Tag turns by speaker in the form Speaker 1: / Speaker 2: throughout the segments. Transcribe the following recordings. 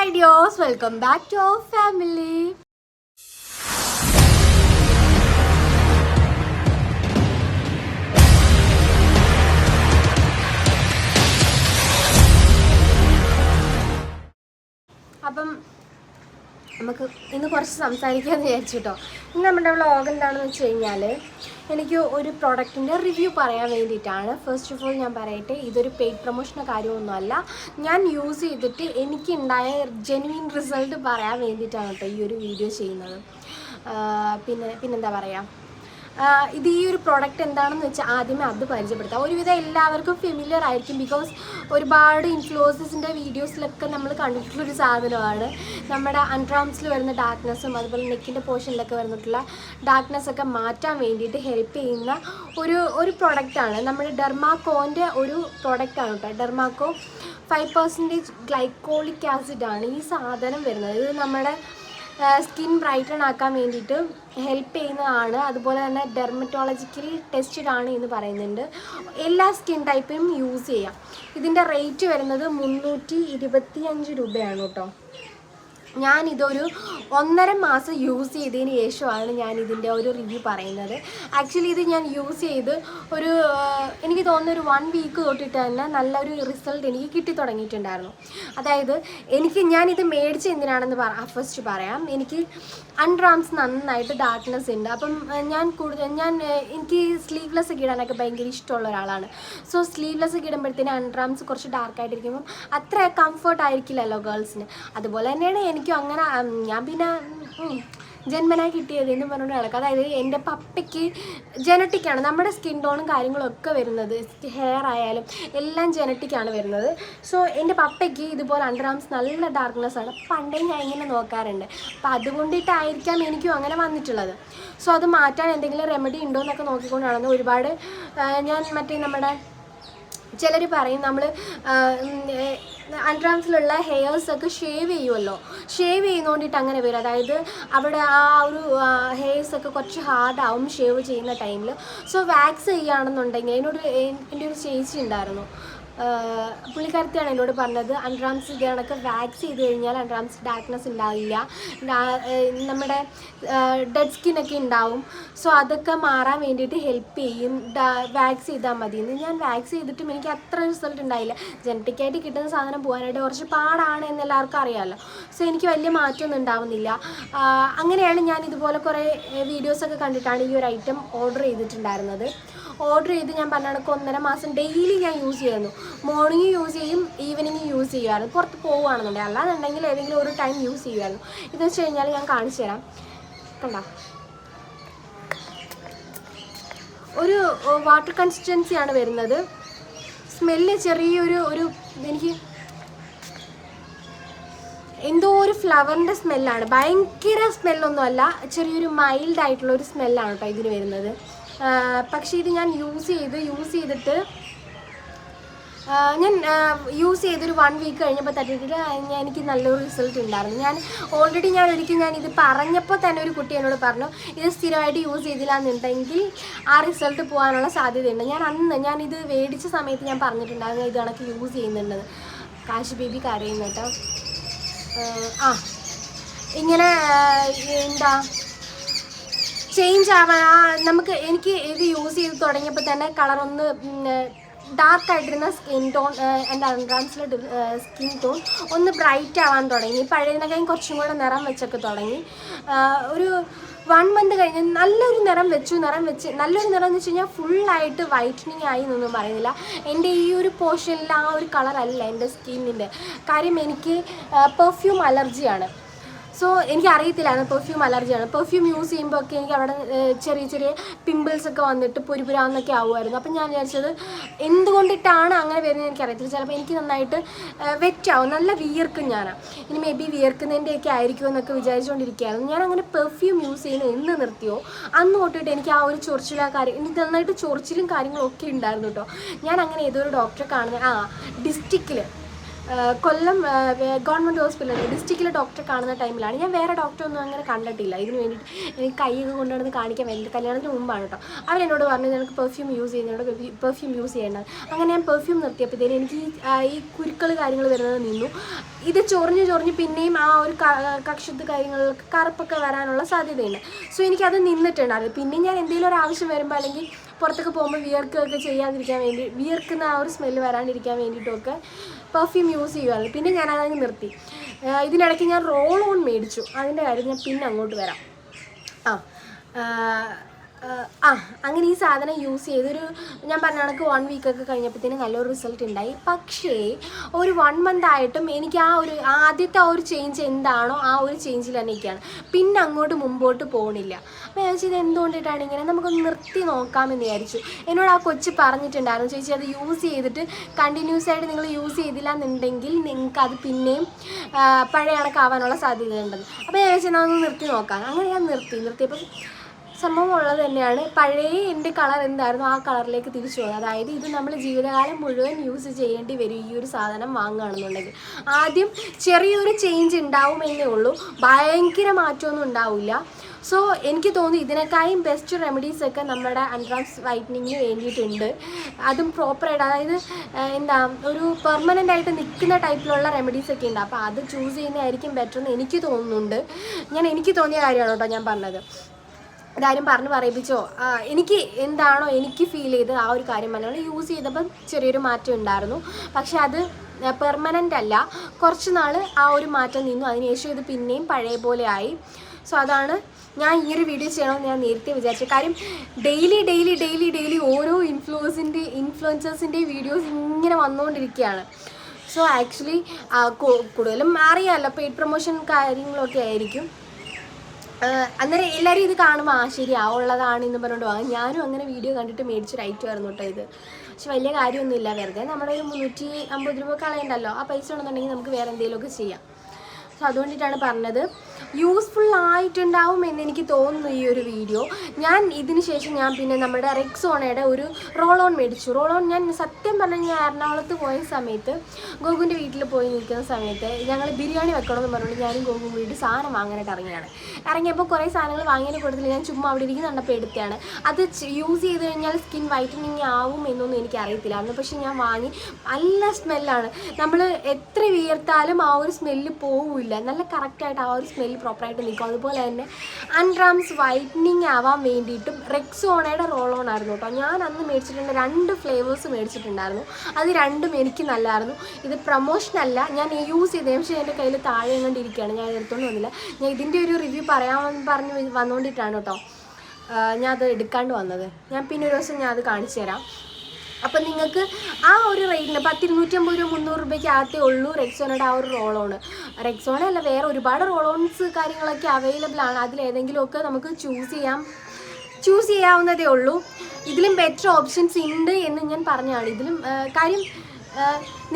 Speaker 1: Hi ഡിയോസ് welcome back to our family അപ്പം നമുക്ക് ഇന്ന് കുറച്ച് സംസാരിക്കാമെന്ന് വിചാരിച്ചു കേട്ടോ ഇന്ന് നമ്മുടെ വ്ളോഗ് എന്താണെന്ന് വെച്ച് കഴിഞ്ഞാൽ എനിക്ക് ഒരു പ്രോഡക്റ്റിന്റെ റിവ്യൂ പറയാൻ വേണ്ടിയിട്ടാണ്. ഫസ്റ്റ് ഓഫ് ഓൾ ഞാൻ പറയട്ടെ ഇതൊരു പെയ്ഡ് പ്രൊമോഷനോ കാര്യമൊന്നുമല്ല. ഞാൻ യൂസ് ചെയ്തിട്ട് എനിക്കുണ്ടായ ജെനുവിൻ റിസൾട്ട് പറയാൻ വേണ്ടിയിട്ടാണ് കേട്ടോ ഈ ഒരു വീഡിയോ ചെയ്യുന്നത്. പിന്നെ പിന്നെന്താ പറയുക ഇത് ഈ ഒരു പ്രോഡക്റ്റ് എന്താണെന്ന് വെച്ചാൽ ആദ്യമേ അത് പരിചയപ്പെടുത്താം. ഒരുവിധം എല്ലാവർക്കും ഫെമിലിയർ ആയിരിക്കും ബിക്കോസ് ഒരുപാട് ഇൻഫ്ലുവൻസസിന്റെ വീഡിയോസിലൊക്കെ നമ്മൾ കണ്ടിട്ടുള്ള ഒരു സാധനമാണ്. നമ്മുടെ അൺട്രാംസിൽ വരുന്ന ഡാർക്ക്നെസ്സും അതുപോലെ നെക്കിന്റെ പോർഷനിലൊക്കെ വന്നിട്ടുള്ള ഡാർക്ക്നെസ് ഒക്കെ മാറ്റാൻ വേണ്ടിയിട്ട് ഹെൽപ്പ് ചെയ്യുന്ന ഒരു ഒരു പ്രൊഡക്റ്റാണ് നമ്മുടെ ഡെർമാക്കോന്റെ ഒരു പ്രൊഡക്റ്റാണ് കേട്ടോ ഡെർമാക്കോ ഫൈവ് പെർസെന്റേജ് ഗ്ലൈക്കോളിക് ആസിഡാണ് ഈ സാധനം വരുന്നത്. ഇത് നമ്മുടെ സ്കിൻ ബ്രൈറ്റൺ ആക്കാൻ വേണ്ടിയിട്ട് ഹെൽപ്പ് ചെയ്യുന്നതാണ്. അതുപോലെ തന്നെ ഡെർമറ്റോളജിക്കൽ ടെസ്റ്റഡ് ആണ് എന്ന് പറയുന്നുണ്ട്. എല്ലാ സ്കിൻ ടൈപ്പിനും യൂസ് ചെയ്യാം. ഇതിന്റെ റേറ്റ് വരുന്നത് മുന്നൂറ്റി ഇരുപത്തി അഞ്ച് രൂപയാണ് കേട്ടോ. ഞാനിതൊരു ഒന്നര മാസം യൂസ് ചെയ്തതിന് ശേഷമാണ് ഞാൻ ഇതിന്റെ ഒരു റിവ്യൂ പറയുന്നത്. ആക്ച്വലി ഇത് ഞാൻ യൂസ് ചെയ്ത് ഒരു എനിക്ക് തോന്നുന്ന ഒരു വൺ വീക്ക് തൊട്ടിട്ട് തന്നെ നല്ലൊരു റിസൾട്ട് എനിക്ക് കിട്ടി തുടങ്ങിയിട്ടുണ്ടായിരുന്നു. അതായത് എനിക്ക് ഞാനിത് മേടിച്ച് എന്തിനാണെന്ന് പറ ഫസ്റ്റ് പറയാം. എനിക്ക് അൺഡ്രാംസ് നന്നായിട്ട് ഡാർക്ക്നെസ് ഉണ്ട്. അപ്പം ഞാൻ കൂടുതൽ ഞാൻ എനിക്ക് സ്ലീവ്ലെസ് ഒക്കെ ഇടാനൊക്കെ ഭയങ്കര ഇഷ്ടമുള്ള ഒരാളാണ്. സോ സ്ലീവ്ലെസ് ഒക്കെ ഇടുമ്പോഴത്തേന് അൺഡ്രാംസ് കുറച്ച് ഡാർക്കായിട്ടിരിക്കുമ്പം അത്ര കംഫർട്ട് ആയിരിക്കില്ലല്ലോ ഗേൾസിന് അതുപോലെ തന്നെയാണ് എനിക്കും അങ്ങനെ ഞാൻ പിന്നെ ജന്മനായി ജന്മനാ കിട്ടിയത് എന്ന് പറഞ്ഞുകൊണ്ട് നടക്കുക അതായത് എന്റെ പപ്പയ്ക്ക് ജനറ്റിക്കാണ് നമ്മുടെ സ്കിൻ ടോണും കാര്യങ്ങളും ഒക്കെ വരുന്നത്. ഹെയർ ആയാലും എല്ലാം ജനറ്റിക്കാണ് വരുന്നത്. സോ എന്റെ പപ്പയ്ക്ക് ഇതുപോലെ അണ്ടർ ആംസ് നല്ല ഡാർക്ക്നെസ് ആണ്. പണ്ടേ ഞാൻ ഇങ്ങനെ നോക്കാറുണ്ട്. അപ്പോൾ അതുകൊണ്ടിട്ടായിരിക്കാം എനിക്കും അങ്ങനെ വന്നിട്ടുള്ളത്. സോ അത് മാറ്റാൻ എന്തെങ്കിലും റെമഡി ഉണ്ടോ എന്നൊക്കെ നോക്കിക്കൊണ്ടാണെന്ന് ഒരുപാട് ഞാൻ മറ്റേ നമ്മുടെ ചിലർ പറയും നമ്മൾ അൺട്രാംസിലുള്ള ഹെയർസ് ഒക്കെ ഷേവ് ചെയ്യുമല്ലോ ഷേവ് ചെയ്യുന്നോണ്ടിട്ട് അങ്ങനെ വരും. അതായത് അവിടെ ആ ഒരു ഹെയർസ് ഒക്കെ കുറച്ച് ഹാർഡാവും ഷേവ് ചെയ്യുന്ന ടൈമിൽ സോ വാക്സ് ചെയ്യുകയാണെന്നുണ്ടെങ്കിൽ എൻ- എന്റെ ഒരു ചേച്ചി ഉണ്ടായിരുന്നു. പുള്ളിക്കാരത്തിയാണ് എന്നോട് പറഞ്ഞത് അൺട്രാംസ് ഇത് കണക്ക് വാക്സ് ചെയ്ത് കഴിഞ്ഞാൽ അൺട്രാംസ് ഡാർക്ക്നെസ് ഉണ്ടാവില്ല. നമ്മുടെ ഡെഡ് സ്കിന്നൊക്കെ ഉണ്ടാവും. സോ അതൊക്കെ മാറാൻ വേണ്ടിയിട്ട് ഹെൽപ്പ് ചെയ്യും. വാക്സ് ചെയ്താൽ മതി. എന്ന് ഞാൻ വാക്സ് ചെയ്തിട്ടും എനിക്ക് അത്ര റിസൾട്ട് ഉണ്ടായില്ല. ജനറ്റിക്കായിട്ട് കിട്ടുന്ന സാധനം പോകാനായിട്ട് കുറച്ച് പാടാണ് എന്ന് എല്ലാവർക്കും അറിയാമല്ലോ. സോ എനിക്ക് വലിയ മാറ്റമൊന്നും ഉണ്ടാവുന്നില്ല. അങ്ങനെയാണ് ഞാൻ ഇതുപോലെ കുറേ വീഡിയോസൊക്കെ കണ്ടിട്ടാണ് ഈ ഒരു ഐറ്റം ഓർഡർ ചെയ്തിട്ടുണ്ടായിരുന്നത്. ഓർഡർ ചെയ്ത് ഞാൻ പറഞ്ഞ ഒന്നര മാസം ഡെയിലി ഞാൻ യൂസ് ചെയ്യുന്നു. മോർണിംഗ് യൂസ് ചെയ്യും ഈവനിങ് യൂസ് ചെയ്യുമായിരുന്നു. പുറത്ത് പോവുകയാണെന്നുണ്ടെങ്കിൽ അല്ലാന്നുണ്ടെങ്കിൽ ഏതെങ്കിലും ഒരു ടൈം യൂസ് ചെയ്യുമായിരുന്നു. ഇതെന്ന് വെച്ച് കഴിഞ്ഞാൽ ഞാൻ കാണിച്ചു തരാം. കണ്ടോ? ഒരു വാട്ടർ കൺസിസ്റ്റൻസിയാണ് വരുന്നത്. സ്മെല്ല് ചെറിയൊരു ഒരു എനിക്ക് എന്തോ ഒരു ഫ്ലവറിന്റെ സ്മെല്ലാണ് ഭയങ്കര സ്മെല്ലൊന്നുമല്ല ചെറിയൊരു മൈൽഡ് ആയിട്ടുള്ള ഒരു സ്മെല്ലാണ് കേട്ടോ ഇതിന് വരുന്നത്. പക്ഷേ ഇത് ഞാൻ യൂസ് ചെയ്ത് യൂസ് ചെയ്തിട്ട് ഞാൻ യൂസ് ചെയ്തൊരു വൺ വീക്ക് കഴിഞ്ഞപ്പോൾ തട്ടിയിട്ട് എനിക്ക് നല്ലൊരു റിസൾട്ട് ഉണ്ടായിരുന്നു. ഞാൻ ഓൾറെഡി ഞാൻ ഒരിക്കൽ ഞാൻ ഇത് പറഞ്ഞപ്പോൾ തന്നെ ഒരു കുട്ടി എന്നോട് പറഞ്ഞു ഇത് സ്ഥിരമായിട്ട് യൂസ് ചെയ്തില്ല എന്നുണ്ടെങ്കിൽ ആ റിസൾട്ട് പോകാനുള്ള സാധ്യതയുണ്ട്. ഞാൻ അന്ന് ഞാൻ ഇത് മേടിച്ച സമയത്ത് ഞാൻ പറഞ്ഞിട്ടുണ്ടായിരുന്നു ഇത് കണക്ക് യൂസ് ചെയ്യുന്നുണ്ടെന്ന് കാശ് ബേബി കരയുന്നു കേട്ടോ. ആ ഇങ്ങനെ എന്താ? ചേഞ്ച് ആവാൻ ആ നമുക്ക് എനിക്ക് ഇത് യൂസ് ചെയ്ത് തുടങ്ങിയപ്പോൾ തന്നെ കളർ ഒന്ന് ഡാർക്ക് ആയിട്ടിരുന്ന സ്കിൻ ടോൺ എന്റെ അൺട്രാൻസിലെ സ്കിൻ ടോൺ ഒന്ന് ബ്രൈറ്റ് ആവാൻ തുടങ്ങി. പഴയതിനേക്കാളും കുറച്ചും കൂടെ നിറം വെച്ചൊക്കെ തുടങ്ങി. ഒരു വൺ മന്ത് കഴിഞ്ഞ് നല്ലൊരു നിറം വെച്ചു നിറം വെച്ച്. നല്ലൊരു നിറം എന്ന് വെച്ച് കഴിഞ്ഞാൽ ഫുള്ളായിട്ട് വൈറ്റനിങ് ആയി എന്നൊന്നും പറയുന്നില്ല. എന്റെ ഈ ഒരു പോർഷനിൽ ആ ഒരു കളറല്ല എന്റെ സ്കിന്നിന്റെ കാര്യം എനിക്ക് പെർഫ്യൂം അലർജിയാണ് സോ എനിക്ക് അറിയത്തില്ലായിരുന്നു പെർഫ്യൂം അലർജിയാണ് പെർഫ്യൂം യൂസ് ചെയ്യുമ്പോൾ ഒക്കെ എനിക്ക് അവിടെ ചെറിയ ചെറിയ പിമ്പിൾസ് ഒക്കെ വന്നിട്ട് പൊരിപുരാന്നൊക്കെ ആവുമായിരുന്നു. അപ്പം ഞാൻ വിചാരിച്ചത് എന്തുകൊണ്ടിട്ടാണ് അങ്ങനെ വരുന്നത് എനിക്കറിയത്തില്ല. ചിലപ്പോൾ എനിക്ക് നന്നായിട്ട് വെറ്റാവും. നല്ല വിയർക്കും ഞാൻ ഇനി മേ ബി വിയർക്കുന്നതിന്റെയൊക്കെ ആയിരിക്കും എന്നൊക്കെ വിചാരിച്ചുകൊണ്ടിരിക്കുകയായിരുന്നു ഞാൻ അങ്ങനെ പെർഫ്യൂം യൂസ് ചെയ്യുന്നത് എന്ന് നിർത്തിയോ അന്ന് തൊട്ടിട്ട് എനിക്ക് ആ ഒരു ചൊറിച്ചിലാ കാര്യം എനിക്ക് നന്നായിട്ട് ചൊറിച്ചിലും കാര്യങ്ങളൊക്കെ ഉണ്ടായിരുന്നു കേട്ടോ ഞാൻ അങ്ങനെ ഏതൊരു ഡോക്ടറെ കാണുന്നത് ആ ഡിസ്ട്രിക്റ്റിൽ കൊല്ലം ഗവൺമെന്റ് ഹോസ്പിറ്റലിൽ ഡിസ്ട്രിക്റ്റിലെ ഡോക്ടറെ കാണുന്ന ടൈമിലാണ്. ഞാൻ വേറെ ഡോക്ടറൊന്നും അങ്ങനെ കണ്ടിട്ടില്ല. ഇതിന് വേണ്ടിയിട്ട് എനിക്ക് കൈയൊക്കെ കൊണ്ടുവന്ന് കാണിക്കാൻ വേണ്ടി കല്യാണത്തിന് മുമ്പാണ് കേട്ടോ. അവരെന്നോട് പറഞ്ഞു നിനക്ക് പെർഫ്യൂം യൂസ് ചെയ്യുന്നതിനോട് പെർഫ്യൂം യൂസ് ചെയ്യേണ്ടത് അങ്ങനെ ഞാൻ പെർഫ്യൂം നിർത്തിയപ്പോഴത്തേനും എനിക്ക് ഈ, കുരുക്കൾ കാര്യങ്ങൾ വരുന്നത് നിന്നു. ഇത് ചൊറിഞ്ഞ് ചൊറിഞ്ഞ് പിന്നെയും ആ ഒരു കക്ഷത്ത് കാര്യങ്ങളിലൊക്കെ കറുപ്പൊക്കെ വരാനുള്ള സാധ്യതയുണ്ട്. സോ എനിക്കത് നിന്നിട്ടുണ്ടായിരുന്നു. പിന്നെ ഞാൻ എന്തെങ്കിലും ഒരു ആവശ്യം വരുമ്പോൾ അല്ലെങ്കിൽ പുറത്തൊക്കെ പോകുമ്പോൾ വിയർക്കുകയൊക്കെ ചെയ്യാതിരിക്കാൻ വേണ്ടി വിയർക്കുന്ന ആ ഒരു സ്മെല്ല് വരാണ്ടിരിക്കാൻ വേണ്ടിയിട്ടൊക്കെ പെർഫ്യൂം യൂസ് ചെയ്യുമായിരുന്നു പിന്നെ ഞാൻ അതങ്ങ് നിർത്തി. ഇതിനിടയ്ക്ക് ഞാൻ റോൾ ഓൺ മേടിച്ചു. അതിന്റെ കാര്യം ഞാൻ പിന്നെ അങ്ങോട്ട് വരാം. ആ ആ, അങ്ങനെ ഈ സാധനം യൂസ് ചെയ്തൊരു ഞാൻ പറഞ്ഞ കണക്ക് വൺ വീക്കൊക്കെ കഴിഞ്ഞപ്പോഴത്തേന് നല്ലൊരു റിസൾട്ട് ഉണ്ടായി. പക്ഷേ ഒരു വൺ മന്ത് ആയിട്ടും എനിക്ക് ആ ഒരു ആദ്യത്തെ ആ ഒരു ചേഞ്ച് എന്താണോ ആ ഒരു ചേഞ്ചിൽ തന്നെ നിൽക്കുകയാണ് പിന്നെ അങ്ങോട്ട് മുമ്പോട്ട് പോകണില്ല അപ്പോൾ ഞാൻ ചോദിച്ചത് എന്തുകൊണ്ടിട്ടാണ് ഇങ്ങനെ? നമുക്കൊന്ന് നിർത്തി നോക്കാമെന്ന് വിചാരിച്ചു. എന്നോട് ആ കൊച്ച് പറഞ്ഞിട്ടുണ്ടായിരുന്നു ചോദിച്ചത് അത് യൂസ് ചെയ്തിട്ട് കണ്ടിന്യൂസ് ആയിട്ട് നിങ്ങൾ യൂസ് ചെയ്തില്ല എന്നുണ്ടെങ്കിൽ നിങ്ങൾക്ക് അത് പിന്നെയും പഴയ കണക്കാവാനുള്ള സാധ്യതയുണ്ടെന്ന് അപ്പോൾ ഞാൻ ചോദിച്ചാൽ ഒന്ന് നിർത്തി നോക്കാം. അങ്ങനെ ഞാൻ നിർത്തി നിർത്തിയപ്പോൾ സംഭവം ഉള്ളത് തന്നെയാണ്. പഴയ എന്റെ കളർ എന്തായിരുന്നു? ആ കളറിലേക്ക് തിരിച്ചു പോകുന്നത് അതായത് ഇത് നമ്മൾ ജീവിതകാലം മുഴുവൻ യൂസ് ചെയ്യേണ്ടി വരും ഈ ഒരു സാധനം വാങ്ങുകയാണെന്നുണ്ടെങ്കിൽ. ആദ്യം ചെറിയൊരു ചേഞ്ച് ഉണ്ടാവുമെന്നേ ഉള്ളൂ. ഭയങ്കര മാറ്റമൊന്നും ഉണ്ടാവില്ല. സോ എനിക്ക് തോന്നുന്നു ഇതിനേക്കായും ബെസ്റ്റ് റെമഡീസ് ഒക്കെ നമ്മുടെ അൺട്രാൻസ് വൈറ്റനിങ്ങിന് വേണ്ടിയിട്ടുണ്ട്. അതും പ്രോപ്പറായിട്ട് അതായത് എന്താ ഒരു പെർമനന്റ് ആയിട്ട് നിൽക്കുന്ന ടൈപ്പിലുള്ള റെമഡീസ് ഒക്കെ ഉണ്ട്. അപ്പോൾ അത് ചൂസ് ചെയ്യുന്നതായിരിക്കും ബെറ്റർ എന്ന് എനിക്ക് തോന്നുന്നുണ്ട്. ഞാൻ എനിക്ക് തോന്നിയ കാര്യമാണ് കേട്ടോ ഞാൻ പറഞ്ഞത്. ഇതാരും പറഞ്ഞ് പറയിപ്പിച്ചോ? എനിക്ക് എന്താണോ എനിക്ക് ഫീൽ ചെയ്തത് ആ ഒരു കാര്യം പറഞ്ഞാൽ യൂസ് ചെയ്തപ്പോൾ ചെറിയൊരു മാറ്റം ഉണ്ടായിരുന്നു. പക്ഷെ അത് പെർമനന്റ് അല്ല. കുറച്ച് നാൾ ആ ഒരു മാറ്റം നിന്നു. അതിനുശേഷം ഇത് പിന്നെയും പഴയ പോലെ ആയി. സോ അതാണ് ഞാൻ ഈ ഒരു വീഡിയോ ചെയ്യണമെന്ന് ഞാൻ നേരത്തെ വിചാരിച്ചു കാര്യം ഡെയിലി ഡെയിലി ഡെയിലി ഡെയിലി ഓരോ ഇൻഫ്ലുവൻസിന്റെ ഇൻഫ്ലുവൻസേഴ്സിന്റെ വീഡിയോസ് ഇങ്ങനെ വന്നുകൊണ്ടിരിക്കുകയാണ്. സോ ആക്ച്വലി കൂടുതലും അറിയാമല്ലോ പെയ്ഡ് പ്രൊമോഷൻ കാര്യങ്ങളൊക്കെ ആയിരിക്കും. അന്നേരം എല്ലാവരും ഇത് കാണുമ്പോൾ ആ ശരി ആ ഉള്ളതാണ് എന്ന് പറഞ്ഞുകൊണ്ട് വാങ്ങും ഞാനും അങ്ങനെ വീഡിയോ കണ്ടിട്ട് മേടിച്ചൊരു ഐറ്റം ആയിരുന്നു കേട്ടോ ഇത്. പക്ഷെ വലിയ കാര്യമൊന്നുമില്ല. വെറുതെ നമ്മുടെ ഒരു മുന്നൂറ്റി അമ്പത് രൂപ കളയണ്ടല്ലോ. ആ പൈസ ഉണ്ടെന്നുണ്ടെങ്കിൽ നമുക്ക് വേറെ എന്തെങ്കിലുമൊക്കെ ചെയ്യാം. സോ അതുകൊണ്ടിട്ടാണ് പറഞ്ഞത്. യൂസ്ഫുൾ ആയിട്ടുണ്ടാവും എന്ന് എനിക്ക് തോന്നുന്നു ഈ ഒരു വീഡിയോ ഞാൻ ഇതിന് ശേഷം ഞാൻ പിന്നെ നമ്മുടെ റെക്സോണയുടെ ഒരു റോൾ ഓൺ മേടിച്ചു. റോൾ ഓൺ ഞാൻ സത്യം പറഞ്ഞാൽ ഞാൻ എറണാകുളത്ത് പോയ സമയത്ത് ഗോകുവിന്റെ വീട്ടിൽ പോയി നിൽക്കുന്ന സമയത്ത് ഞങ്ങൾ ബിരിയാണി വെക്കണമെന്ന് പറഞ്ഞുകൊണ്ട് ഞാനും ഗോകു വീട്ടിൽ സാധനം വാങ്ങാനായിട്ട് ഇറങ്ങിയാണ്. ഇറങ്ങിയപ്പോൾ കുറേ സാധനങ്ങൾ വാങ്ങിയതിന് കൂട്ടത്തിൽ ഞാൻ ചുമ്മാ അവിടെ ഇരിക്കുന്ന കണ്ടപ്പോൾ എടുത്തതാണ്. അത് യൂസ് ചെയ്ത് കഴിഞ്ഞാൽ സ്കിൻ വൈറ്റനിങ് ആവും എന്നൊന്നും എനിക്ക് അന്ന് പക്ഷേ ഞാൻ വാങ്ങി. നല്ല സ്മെല്ലാണ് നമ്മൾ എത്ര വിയർത്താലും ആ ഒരു സ്മെല്ല് പോവില്ല. നല്ല കറക്റ്റായിട്ട് ആ ഒരു സ്മെല്ല് പ്രോപ്പറായിട്ട് നിൽക്കും അതുപോലെ തന്നെ അൺറാംസ് വൈറ്റനിങ് ആവാൻ വേണ്ടിയിട്ടും റെക്സോണയുടെ റോൾ ഓൺ ആയിരുന്നു കേട്ടോ. ഞാൻ അന്ന് മേടിച്ചിട്ടുണ്ട് രണ്ട് ഫ്ലേവേഴ്സ് മേടിച്ചിട്ടുണ്ടായിരുന്നു. അത് രണ്ടും എനിക്ക് നല്ലതായിരുന്നു ഇത് പ്രൊമോഷൻ അല്ല. ഞാൻ യൂസ് ചെയ്തേ. പക്ഷേ എന്റെ കയ്യിൽ താഴെ കണ്ടിരിക്കുകയാണ് ഞാൻ എടുത്തുകൊണ്ട് വന്നില്ല. ഞാൻ ഇതിന്റെ ഒരു റിവ്യൂ പറയാമെന്ന് പറഞ്ഞ് വന്നുകൊണ്ടിട്ടാണ് കേട്ടോ. ഞാൻ അത് എടുക്കാണ്ട് വന്നത്. ഞാൻ പിന്നെ ഒരു ദിവസം ഞാൻ അത് കാണിച്ചു തരാം. അപ്പം നിങ്ങൾക്ക് ആ ഒരു റേറ്റിന് പത്ത് ഇരുന്നൂറ്റമ്പത് രൂപ മുന്നൂറ് രൂപയ്ക്ക് ആകത്തേ ഉള്ളൂ റെക്സോണയുടെ ആ ഒരു റോളോൺ റെക്സോണ അല്ല വേറെ ഒരുപാട് റോളോൺസ് കാര്യങ്ങളൊക്കെ അവൈലബിൾ ആണ്. അതിലേതെങ്കിലുമൊക്കെ നമുക്ക് ചൂസ് ചെയ്യാം. ചൂസ് ചെയ്യാവുന്നതേ ഉള്ളൂ. ഇതിലും ബെറ്റർ ഓപ്ഷൻസ് ഉണ്ട് എന്ന് ഞാൻ പറഞ്ഞതാണ് ഇതിലും കാര്യം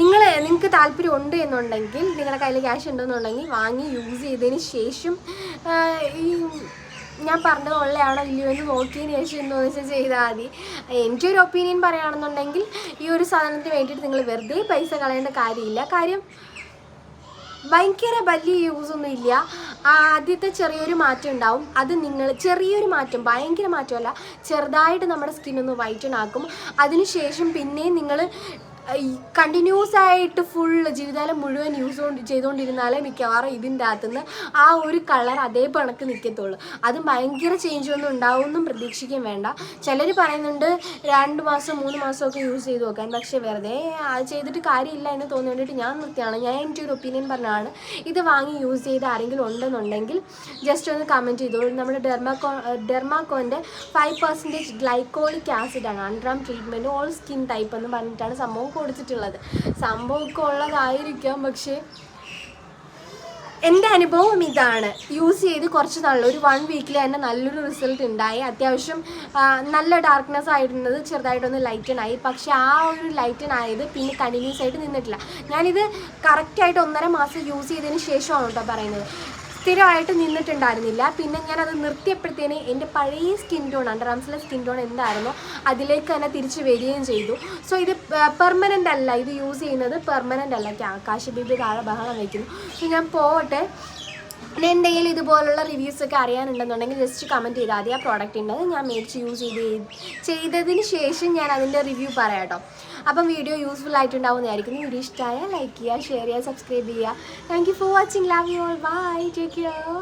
Speaker 1: നിങ്ങൾ നിങ്ങൾക്ക് താല്പര്യം ഉണ്ട് എന്നുണ്ടെങ്കിൽ നിങ്ങളുടെ കയ്യിൽ ക്യാഷ് ഉണ്ടെന്നുണ്ടെങ്കിൽ വാങ്ങി യൂസ് ചെയ്തതിന് ശേഷം ഈ ഞാൻ പറഞ്ഞത് ഉള്ളയാണോ ഇല്ലയോ എന്ന് നോക്കിയതിന് ശേഷം എന്തോന്ന് വെച്ചാൽ ചെയ്താൽ മതി. എന്റെ ഒരു ഒപ്പീനിയൻ പറയുകയാണെന്നുണ്ടെങ്കിൽ ഈ ഒരു സാധനത്തിന് വേണ്ടിയിട്ട് നിങ്ങൾ വെറുതെ പൈസ കളയേണ്ട കാര്യമില്ല. കാര്യം ഭയങ്കര വലിയ യൂസൊന്നും ഇല്ല. ആദ്യത്തെ ചെറിയൊരു മാറ്റം ഉണ്ടാവും. അത് നിങ്ങൾ ചെറിയൊരു മാറ്റം ഭയങ്കര മാറ്റമല്ല. ചെറുതായിട്ട് നമ്മുടെ സ്കിന്നൊന്ന് വൈറ്റൺ ആക്കും. അതിനുശേഷം പിന്നെയും നിങ്ങൾ കണ്ടിന്യൂസ് ആയിട്ട് ഫുൾ ജീവിതകാലം മുഴുവൻ യൂസ് കൊണ്ട് ചെയ്തുകൊണ്ടിരുന്നാലേ മിക്കവാറും ഇതിന്റെ അകത്തുനിന്ന് ആ ഒരു കളർ അതേ പണക്ക് നിൽക്കത്തുള്ളൂ അത് ഭയങ്കര ചേഞ്ച് ഒന്നും ഉണ്ടാവുമെന്നും പ്രതീക്ഷിക്കാൻ വേണ്ട. ചിലർ പറയുന്നുണ്ട് രണ്ട് മാസം മൂന്ന് മാസമൊക്കെ യൂസ് ചെയ്ത് നോക്കാൻ. പക്ഷേ വെറുതെ അത് ചെയ്തിട്ട് കാര്യമില്ല എന്ന് തോന്നി വേണ്ടിയിട്ട് ഞാൻ നിർത്തിയാണ്. ഞാൻ എന്റെ ഒരു ഒപ്പീനിയൻ പറഞ്ഞാണ്. ഇത് വാങ്ങി യൂസ് ചെയ്ത് ആരെങ്കിലും ഉണ്ടെന്നുണ്ടെങ്കിൽ ജസ്റ്റ് ഒന്ന് കമന്റ് ചെയ്തോളൂ നമ്മുടെ ഡെർമാക്കോ ഡെർമാക്കോന്റെ five percentage glycolic ആസിഡാണ് underarm treatment all skin type എന്ന് പറഞ്ഞിട്ടാണ് സംഭവം കൊടുത്തിട്ടുള്ളത്. സംഭവമൊക്കെ ഉള്ളതായിരിക്കാം പക്ഷേ എന്റെ അനുഭവം ഇതാണ്. യൂസ് ചെയ്ത് കുറച്ച് നാളിൽ ഒരു വൺ വീക്കിൽ തന്നെ നല്ലൊരു റിസൾട്ട് ഉണ്ടായി. അത്യാവശ്യം നല്ല ഡാർക്ക്നെസ് ആയിരുന്നത് ചെറുതായിട്ടൊന്ന് ലൈറ്റൺ ആയി. പക്ഷെ ആ ഒരു ലൈറ്റൺ ആയത് പിന്നെ കണ്ടിന്യൂസ് ആയിട്ട് നിന്നിട്ടില്ല. ഞാനിത് കറക്റ്റായിട്ട് ഒന്നര മാസം യൂസ് ചെയ്തതിന് ശേഷമാണ് കേട്ടോ പറയുന്നത്. സ്ഥിരമായിട്ട് നിന്നിട്ടുണ്ടായിരുന്നില്ല. പിന്നെ ഞാൻ അത് നിർത്തിയപ്പോഴത്തേന് എന്റെ പഴയ സ്കിൻ ടോൺ അണ്ടർ ആംസിലെ സ്കിൻ ടോൺ എന്തായിരുന്നോ അതിലേക്ക് തന്നെ തിരിച്ച് വരികയും ചെയ്തു. സോ ഇത് പെർമനന്റ് അല്ല. ഇത് യൂസ് ചെയ്യുന്നത് പെർമനന്റ് അല്ല. ആകാശ ബിബി താഴെ ബഹളം വയ്ക്കുന്നു സോ ഞാൻ പോവട്ടെ. പിന്നെ എന്തെങ്കിലും ഇതുപോലുള്ള റിവ്യൂസ് ഒക്കെ അറിയാനുണ്ടെന്നുണ്ടെങ്കിൽ ജസ്റ്റ് കമന്റ് ചെയ്താൽ മതി. ആ പ്രോഡക്റ്റ് ഉണ്ടെന്ന് ഞാൻ മേടിച്ച് യൂസ് ചെയ്ത് ചെയ്തതിന് ശേഷം ഞാൻ അതിന്റെ റിവ്യൂ പറയാം കേട്ടോ അപ്പം വീഡിയോ യൂസ്ഫുൾ ആയിട്ടുണ്ടാവുന്നതായിരിക്കും. വീഡിയോ ഇഷ്ടമായ ലൈക്ക് ചെയ്യുക ഷെയർ ചെയ്യുക സബ്സ്ക്രൈബ് ചെയ്യുക. Thank you for watching love you all bye take care